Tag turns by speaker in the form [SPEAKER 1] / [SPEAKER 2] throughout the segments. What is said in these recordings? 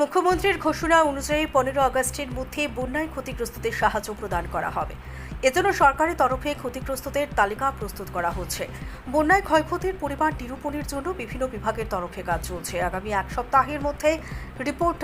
[SPEAKER 1] মুখ্যমন্ত্রীর ঘোষণা অনুযায়ী পনেরো আগস্টের মধ্যে বন্যায় ক্ষতিগ্রস্তদের সাহায্য প্রদান করা হবে। এজন্য সরকারের তরফে ক্ষতিগ্রস্তদের তালিকা প্রস্তুত করা হচ্ছে। বন্যায় ক্ষয়ক্ষতির পরিমাণ নিরূপণের জন্য বিভিন্ন বিভাগের তরফে কাজ চলছে। আগামী এক সপ্তাহের মধ্যে রিপোর্ট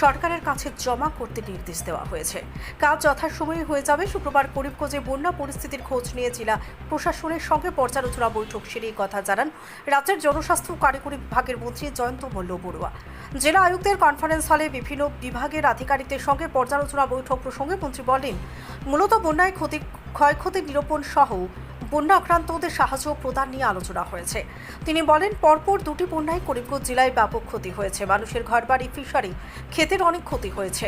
[SPEAKER 1] সরকারের কাছে জমা করতে নির্দেশ দেওয়া হয়েছে। কাজ যথাসময়ে হয়ে যাবে। শুক্রবার করিমগঞ্জে বন্যা পরিস্থিতির খোঁজ নিয়ে জেলা প্রশাসনের সঙ্গে পর্যালোচনা বৈঠক সেরে কথা জানান রাজ্যের জনস্বাস্থ্য কারিগরি বিভাগের মন্ত্রী জয়ন্ত মল্ল বড়ুয়া। জেলা আয়ুক্তের কনফারেন্স হলে বিভিন্ন বিভাগের আধিকারিকদের সঙ্গে পর্যালোচনা বৈঠক প্রসঙ্গে মন্ত্রী বলেন, মূলত বন্যায় ক্ষতি ক্ষয়ক্ষতি নিরূপণ সহ বন্যা আক্রান্তদের সাহায্য প্রদান নিয়ে আলোচনা হয়েছে। তিনি বলেন, পরপর দুটি বন্যায় করিমগঞ্জ জেলায় ব্যাপক ক্ষতি হয়েছে। মানুষের ঘরবাড়ি, ফিশারি, ক্ষেতের অনেক ক্ষতি হয়েছে।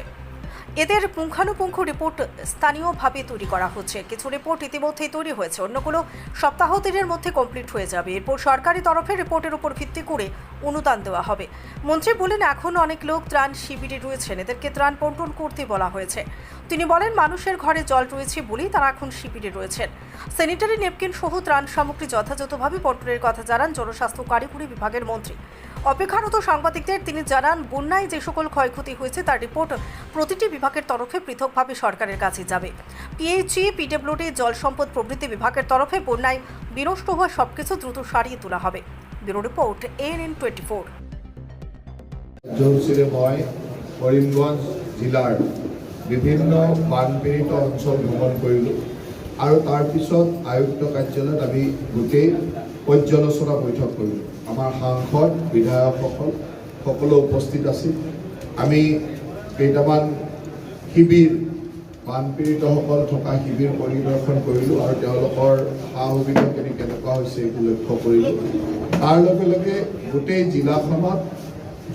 [SPEAKER 1] এদের পুঙ্খানুপুঙ্খ রিপোর্ট স্থানীয়ভাবে তৈরি করা হচ্ছে। কিছু রিপোর্ট ইতিমধ্যেই তৈরি হয়েছে। অন্যগুলো সপ্তাহ দিনের মধ্যে কমপ্লিট হয়ে যাবে। এরপর সরকারি তরফে রিপোর্টের উপর ভিত্তি করে অনুদান দেওয়া হবে। মন্ত্রী বলেন, এখন অনেক লোক ত্রাণ শিবিরে রয়েছেন। এদেরকে ত্রাণ বন্টন করতে বলা হয়েছে। তিনি বলেন, মানুষের ঘরে জল রয়েছে বলেই তারা এখন শিবিরে রয়েছেন। স্যানিটারি নেপকিন সহ ত্রাণ সামগ্রী যথাযথভাবে বন্টনের কথা জানান জনস্বাস্থ্য কারিগরি বিভাগের মন্ত্রী। অপেক্ষারত সাংবাদিকদের তিনি জানান, বন্যায় যে সকল ক্ষয়ক্ষতি হয়েছে তার রিপোর্ট প্রতিটি বিভাগের তরফে পৃথকভাবে সরকারের কাছে যাবে। পিএইচই পিডব্লিউডি জল সম্পদ প্রভৃতি বিভাগের তরফে বন্যায় বিনষ্ট হওয়া সবকিছু দ্রুত সারিয়ে তোলা হবে। Bureau report ANN twenty four
[SPEAKER 2] Karimganj বিভিন্ন বানপীড়িত অঞ্চল ভ্ৰমণ কৰিলোঁ আৰু তাৰপিছত আয়ুক্ত কাৰ্যালয়ত আমি গোটেই পৰ্যালোচনা বৈঠক কৰিলোঁ। আমাৰ সাংসদ, বিধায়কসকল, সকলো উপস্থিত আছিল। আমি কেইটামান শিবিৰ বানপীড়িতসকল থকা শিবিৰ পৰিদৰ্শন কৰিলোঁ আৰু তেওঁলোকৰ সা সুবিধাখিনি কেনেকুৱা হৈছে এইটো লক্ষ্য কৰিলোঁ। তাৰ লগে লগে গোটেই জিলাখনত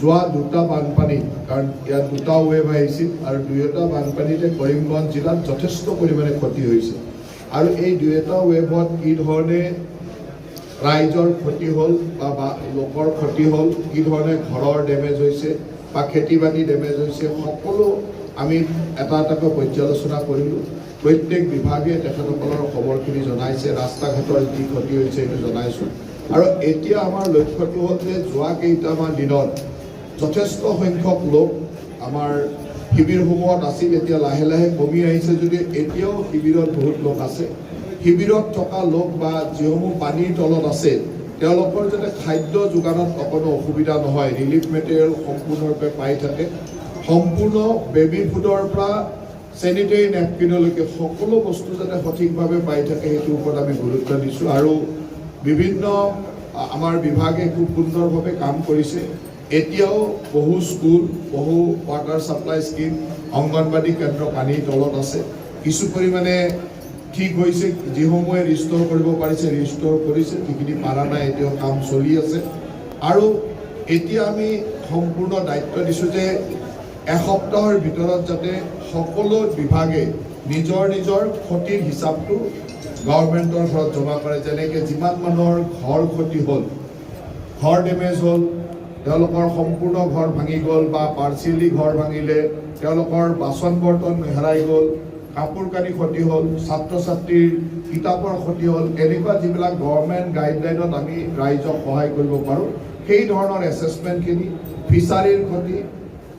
[SPEAKER 2] যোৱা দুটা বানপানী, কাৰণ ইয়াত দুটা ৱেভ আহিছিল আৰু দুয়োটা বানপানীতে কৰিমগঞ্জ জিলাত যথেষ্ট পৰিমাণে ক্ষতি হৈছে। আৰু এই দুয়োটা ৱেভত কি ধৰণে ৰাইজৰ ক্ষতি হ'ল বা লোকৰ ক্ষতি হ'ল কি ধৰণে ঘৰৰ ডেমেজ হৈছে বা খেতি বাতি ডেমেজ হৈছে সকলো আমি এটা এটাকৈ পৰ্যালোচনা কৰিলোঁ। প্ৰত্যেক বিভাগে তেখেতসকলৰ খবৰখিনি জনাইছে ৰাস্তা ঘাটৰ যি ক্ষতি হৈছে সেইটো জনাইছোঁ। আৰু এতিয়া আমাৰ লক্ষ্যটো হ'ল যে যোৱা কেইটামান দিনত যথেষ্ট সংখ্যক লোক আমাৰ শিবিৰসমূহত আছিল এতিয়া লাহে লাহে কমি আহিছে যদিও এতিয়াও শিবিৰত বহুত লোক আছে। শিবিৰত থকা লোক বা যিসমূহ পানীৰ তলত আছে তেওঁলোকৰ যাতে খাদ্য যোগানত অকণো অসুবিধা নহয় ৰিলিফ মেটেৰিয়েল সম্পূৰ্ণৰূপে পাই থাকে। সম্পূৰ্ণ বেবী ফুডৰ পৰা চেনিটেৰী নেপকিনলৈকে সকলো বস্তু যাতে সঠিকভাৱে পাই থাকে সেইটোৰ ওপৰত আমি গুৰুত্ব দিছোঁ। আৰু বিভিন্ন আমাৰ বিভাগে খুব সুন্দৰভাৱে কাম কৰিছে। এতিয়াও বহু স্কুল বহু ৱাটাৰ ছাপ্লাই স্কিম অংগনবাদী কেন্দ্ৰ পানীৰ তলত আছে। কিছু পৰিমাণে ঠিক হৈছে যিসমূহে ৰিষ্ট'ৰ কৰিব পাৰিছে ৰিষ্ট'ৰ কৰিছে যিখিনি পাৰা নাই, এতিয়াও কাম চলি আছে। আৰু এতিয়া আমি সম্পূৰ্ণ দায়িত্ব দিছোঁ যে এসপ্তাহৰ ভিতৰত যাতে সকলো বিভাগে নিজৰ নিজৰ ক্ষতিৰ হিচাপটো গভৰ্ণমেণ্টৰ ঘৰত জমা কৰে। যেনেকৈ যিমান মানুহৰ ঘৰ ক্ষতি হ'ল, ঘৰ ডেমেজ হ'ল, তেওঁলোকৰ সম্পূৰ্ণ ঘৰ ভাঙি গ'ল বা পাৰ্চিয়েলি ঘৰ ভাঙিলে, তেওঁলোকৰ বাচন বৰ্তন হেৰাই গ'ল কাপোৰ কানি ক্ষতি হ'ল ছাত্ৰ ছাত্ৰীৰ কিতাপৰ ক্ষতি হ'ল, এনেকুৱা যিবিলাক গভৰ্ণমেণ্ট গাইডলাইনত আমি ৰাইজক সহায় কৰিব পাৰোঁ, সেই ধৰণৰ এছেছমেণ্টখিনি ফিচাৰীৰ ক্ষতি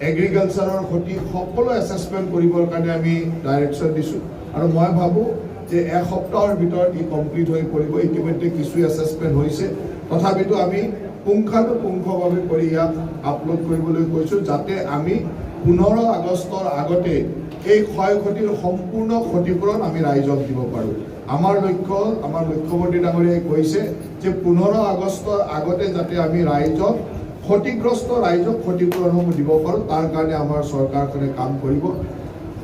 [SPEAKER 2] এগ্ৰিকালচাৰৰ ক্ষতি, সকলো এছেছমেণ্ট কৰিবৰ কাৰণে আমি ডাইৰেকশ্যন দিছোঁ। আৰু মই ভাবোঁ যে এসপ্তাহৰ ভিতৰত ই কমপ্লিট হৈ পৰিব, ইতিমধ্যে কিছু এছেছমেণ্ট হৈছে। তথাপিতো আমি পুংখানুপুংখভাৱে কৰি ইয়াক আপলোড কৰিবলৈ কৈছোঁ, যাতে আমি পোন্ধৰ আগষ্টৰ আগতে এই ক্ষয় ক্ষতিৰ সম্পূৰ্ণ ক্ষতিপূৰণ আমি ৰাইজক দিব পাৰোঁ। আমাৰ লক্ষ্য, আমাৰ মুখ্যমন্ত্ৰী ডাঙৰীয়াই কৈছে যে পোন্ধৰ আগষ্টৰ আগতে যাতে আমি ৰাইজক, ক্ষতিগ্ৰস্ত ৰাইজক ক্ষতিপূৰণসমূহ দিব পাৰোঁ, তাৰ কাৰণে আমাৰ চৰকাৰখনে কাম কৰিব।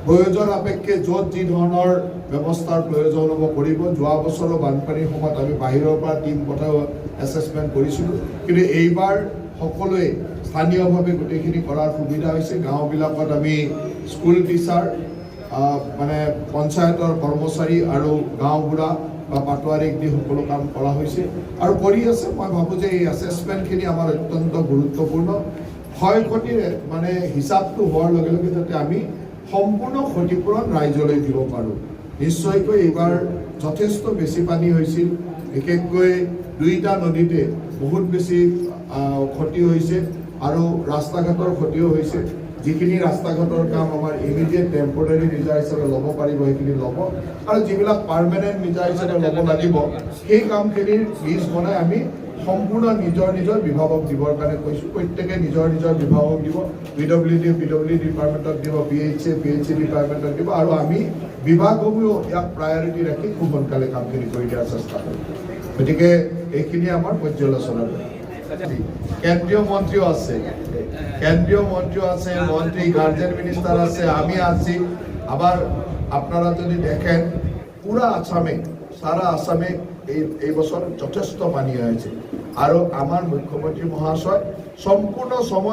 [SPEAKER 2] প্ৰয়োজন সাপেক্ষে য'ত যি ধৰণৰ ব্যৱস্থাৰ প্ৰয়োজন হ'ব কৰিব। যোৱা বছৰৰ বানপানীৰ সময়ত আমি বাহিৰৰ পৰা টীম পঠাই এছেছমেণ্ট কৰিছিলোঁ। কিন্তু এইবাৰ সকলোৱে স্থানীয়ভাৱে গোটেইখিনি কৰাৰ সুবিধা হৈছে। গাঁওবিলাকত আমি স্কুল টিচাৰ মানে পঞ্চায়তৰ কৰ্মচাৰী আৰু গাঁওবুঢ়া বা পাটোৱাৰীক দি সকলো কাম কৰা হৈছে। আৰু কৰি আছে, মই ভাবোঁ যে এই এছেছমেণ্টখিনি আমাৰ অত্যন্ত গুৰুত্বপূৰ্ণ। ক্ষয় ক্ষতিৰ মানে হিচাপটো হোৱাৰ লগে লগে যাতে আমি সম্পূৰ্ণ ক্ষতিপূৰণ ৰাইজলৈ দিব পাৰোঁ। নিশ্চয়কৈ এইবাৰ যথেষ্ট বেছি পানী হৈছিল। বিশেষকৈ দুইটা নদীতে বহুত বেছি ক্ষতি হৈছে। আৰু ৰাস্তা ঘাটৰ ক্ষতিও হৈছে। যিখিনি ৰাস্তা ঘাটৰ কাম আমাৰ ইমিডিয়েট টেম্পৰাৰী নিজা হিচাপে ল'ব পাৰিব, সেইখিনি ল'ব। আৰু যিবিলাক পাৰ্মানেণ্ট নিজা হিচাপে ল'ব লাগিব, সেই কামখিনিৰ লিষ্ট বনাই আমি সম্পূৰ্ণ নিজৰ নিজৰ বিভাগক দিবৰ কাৰণে কৈছোঁ। প্ৰত্যেকে নিজৰ নিজৰ বিভাগক দিব P W D P W ডিপাৰ্টমেণ্টক দিব B H A P H A ডিপাৰ্টমেণ্টক দিব। আৰু আমি বিভাগসমূহেও ইয়াক প্ৰায়ৰিটি ৰাখি খুব সোনকালে কামখিনি কৰি দিয়াৰ চেষ্টা কৰিম গতিকে এইখিনি আমাৰ পৰ্যালোচনা। কৰিম কেন্দ্রীয় মন্ত্রীও আছে। কেন্দ্রীয় মন্ত্রীও আছে, মন্ত্রী গার্জেন মিনিস্টার আছে, আমি আছি। আবার আপনারা যদি দেখেন, পুরা আসামে, সারা আসামে এই এই বছর যথেষ্ট পানি হয়েছে। আর আমার মুখ্যমন্ত্রী মহাশয়, সম্পূর্ণ সময়